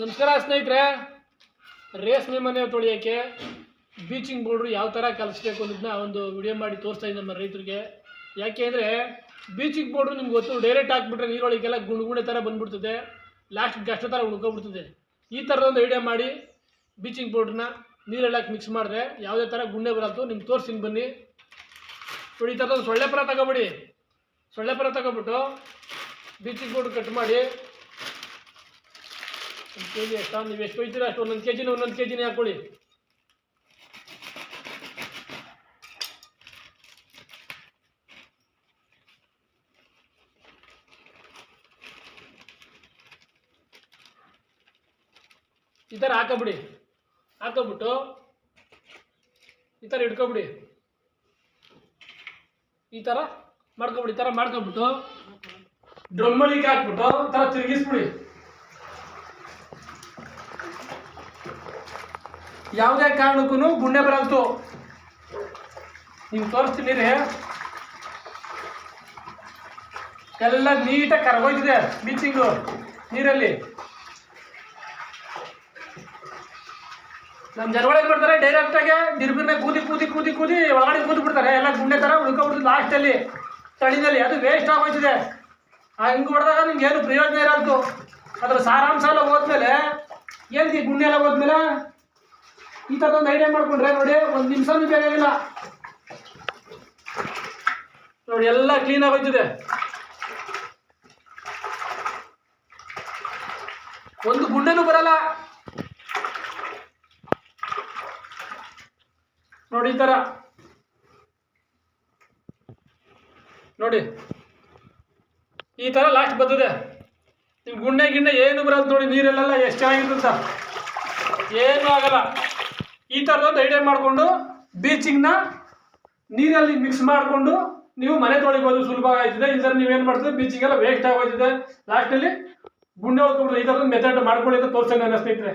ನಮಸ್ಕಾರ ಸ್ನೇಹಿತರೆ. ರೇಷ್ಮೆ ಮನೆ ತೊಳೆಯೋಕ್ಕೆ ಬೀಚಿಂಗ್ ಪೌಡ್ರು ಯಾವ ಥರ ಕಲಿಸ್ಬೇಕು ಅನ್ನೋದನ್ನ ಒಂದು ವಿಡಿಯೋ ಮಾಡಿ ತೋರಿಸ್ತಾ ಇದ್ದೀನಿ ನಮ್ಮ ರೈತರಿಗೆ. ಯಾಕೆ ಅಂದರೆ ಬೀಚಿಂಗ್ ಪೌಡ್ರು ನಿಮ್ಗೆ ಗೊತ್ತು ಡೈರೆಕ್ಟ್ ಹಾಕ್ಬಿಟ್ರೆ ನೀರೊಳಗೆಲ್ಲ ಗುಣಗುಣೆ ಥರ ಬಂದ್ಬಿಡ್ತದೆ. ಲಾಸ್ಟ್ ಗಷ್ಟ ಥರ ಉಳ್ಕೊಬಿಡ್ತದೆ ಈ ಥರದೊಂದು ಐಡಿಯಾ ಮಾಡಿ ಬೀಚಿಂಗ್ ಪೌಡ್ರನ್ನ ನೀರೆಲ್ಲಕ್ಕೆ ಮಿಕ್ಸ್ ಮಾಡಿದ್ರೆ ಯಾವುದೇ ಥರ ಗುಂಡೆ ಬರತ್ತು ನಿಮ್ಗೆ ತೋರಿಸ್ತೀನಿ ಬನ್ನಿ. ನೋಡಿ, ಈ ಥರದೊಂದು ಸೊಳ್ಳೆ ಪರ ತಗೊಬಿಡಿ. ಸೊಳ್ಳೆ ಪರ ತಗೊಬಿಟ್ಟು ಬೀಚಿಂಗ್ ಪೌಡ್ರ್ ಕಟ್ ಮಾಡಿ ಕೆ ಜಿ ಎಷ್ಟ ನೀವು ಎಷ್ಟು ಒಯ್ತೀರ ಅಷ್ಟು ಒಂದೊಂದು ಕೆ ಜಿನ ಒಂದೊಂದು ಕೆ ಜಿನೇ ಹಾಕ್ಕೊಳ್ಳಿ ಈ ಥರ ಹಾಕೊಬಿಡಿ. ಹಾಕೊಬಿಟ್ಟು ಈ ಥರ ಇಟ್ಕೊಬಿಡಿ. ಈ ಥರ ಮಾಡ್ಕೊಬಿಡಿ, ಈ ಥರ ಮಾಡ್ಕೊಬಿಟ್ಟು ಡ್ರಮ್ಮಳಿಗೆ ಹಾಕ್ಬಿಟ್ಟು ಥರ ತಿರುಗಿಸ್ಬಿಡಿ. ಯಾವುದೇ ಕಾರಣಕ್ಕೂ ಗುಂಡೆ ಬರಲ್ತು. ನೀವು ತೋರಿಸ್ತೀನಿ ರೀ ಎಲ್ಲ ನೀಟಾಗಿ ಕರ್ಗೋಯ್ತಿದೆ ಬೀಚಿಂಗು ನೀರಲ್ಲಿ. ನಮ್ಮ ಜನಗಳು ಏನು ಮಾಡ್ತಾರೆ ಡೈರೆಕ್ಟಾಗಿ ನಿರ್ಬಿರ್ನೆ ಕೂದಿ ಕೂದಿ ಕೂದಿ ಕೂದಿ ಒಳಗಡೆ ಕೂದಿ ಬಿಡ್ತಾರೆ. ಎಲ್ಲ ಗುಂಡೆ ಥರ ಉಳ್ಕೊಬಿಡ್ತದೆ ಲಾಸ್ಟಲ್ಲಿ ತಳಿನಲ್ಲಿ. ಅದು ವೇಸ್ಟ್ ಆಗೋಯ್ತಿದೆ. ಆ ಹಿಂಗೆ ಹೊಡೆದಾಗ ನಿಮ್ಗೆ ಏನು ಪ್ರಯೋಜನ ಇರಲ್ತು. ಅದರ ಸಾರಾಂಶ ಎಲ್ಲ ಹೋದ್ಮೇಲೆ ಏನು ಗುಂಡೆ ಎಲ್ಲ ಹೋದ್ಮೇಲೆ? ಈ ಥರದೊಂದು ಐಡಿಯಾ ಮಾಡ್ಕೊಂಡ್ರೆ ನೋಡಿ, ಒಂದು ನಿಮಿಷನೂ ಬೇಕಾಗಿಲ್ಲ ನೋಡಿ, ಎಲ್ಲ ಕ್ಲೀನ್ ಆಗೋಯ್ತಿದೆ ಒಂದು ಗುಂಡೆನೂ ಬರಲ್ಲ. ನೋಡಿ, ಈ ಥರ ನೋಡಿ, ಈ ಥರ ಲಾಸ್ಟ್ ಬರ್ತದೆ. ನಿಮ್ಮ ಗುಂಡೆ ಗಿಂಡೆ ಏನು ಬರಲ್ಲ ನೋಡಿ, ನೀರಲ್ಲೆಲ್ಲ ಎಷ್ಟು ಚೆನ್ನಾಗಿರ್ತಂತ ಏನು ಆಗಲ್ಲ. ಈ ಥರದೊಂದು ಐಡಿಯಾ ಮಾಡಿಕೊಂಡು ಬೀಚಿಂಗ್ನ ನೀರಲ್ಲಿ ಮಿಕ್ಸ್ ಮಾಡಿಕೊಂಡು ನೀವು ಮನೆ ತೊಳಿಬೋದು, ಸುಲಭ ನೀವು ನೀವೇನು ಮಾಡ್ತೀವಿ ಬೀಚಿಂಗ್ ಎಲ್ಲ ವೇಸ್ಟ್ ಆಗೋಯ್ತದೆ. ಲಾಸ್ಟಲ್ಲಿ ಗುಂಡೆ ಹೋಗ್ಬಿಡ್ತದೆ ಈ ಥರದ ಮೆಥಡ್ ಮಾಡ್ಕೊಳ್ಳಿ ಅಂತ ತೋರಿಸ್ತೇನೆ ನನ್ನ ಸ್ನೇಹಿತರೆ.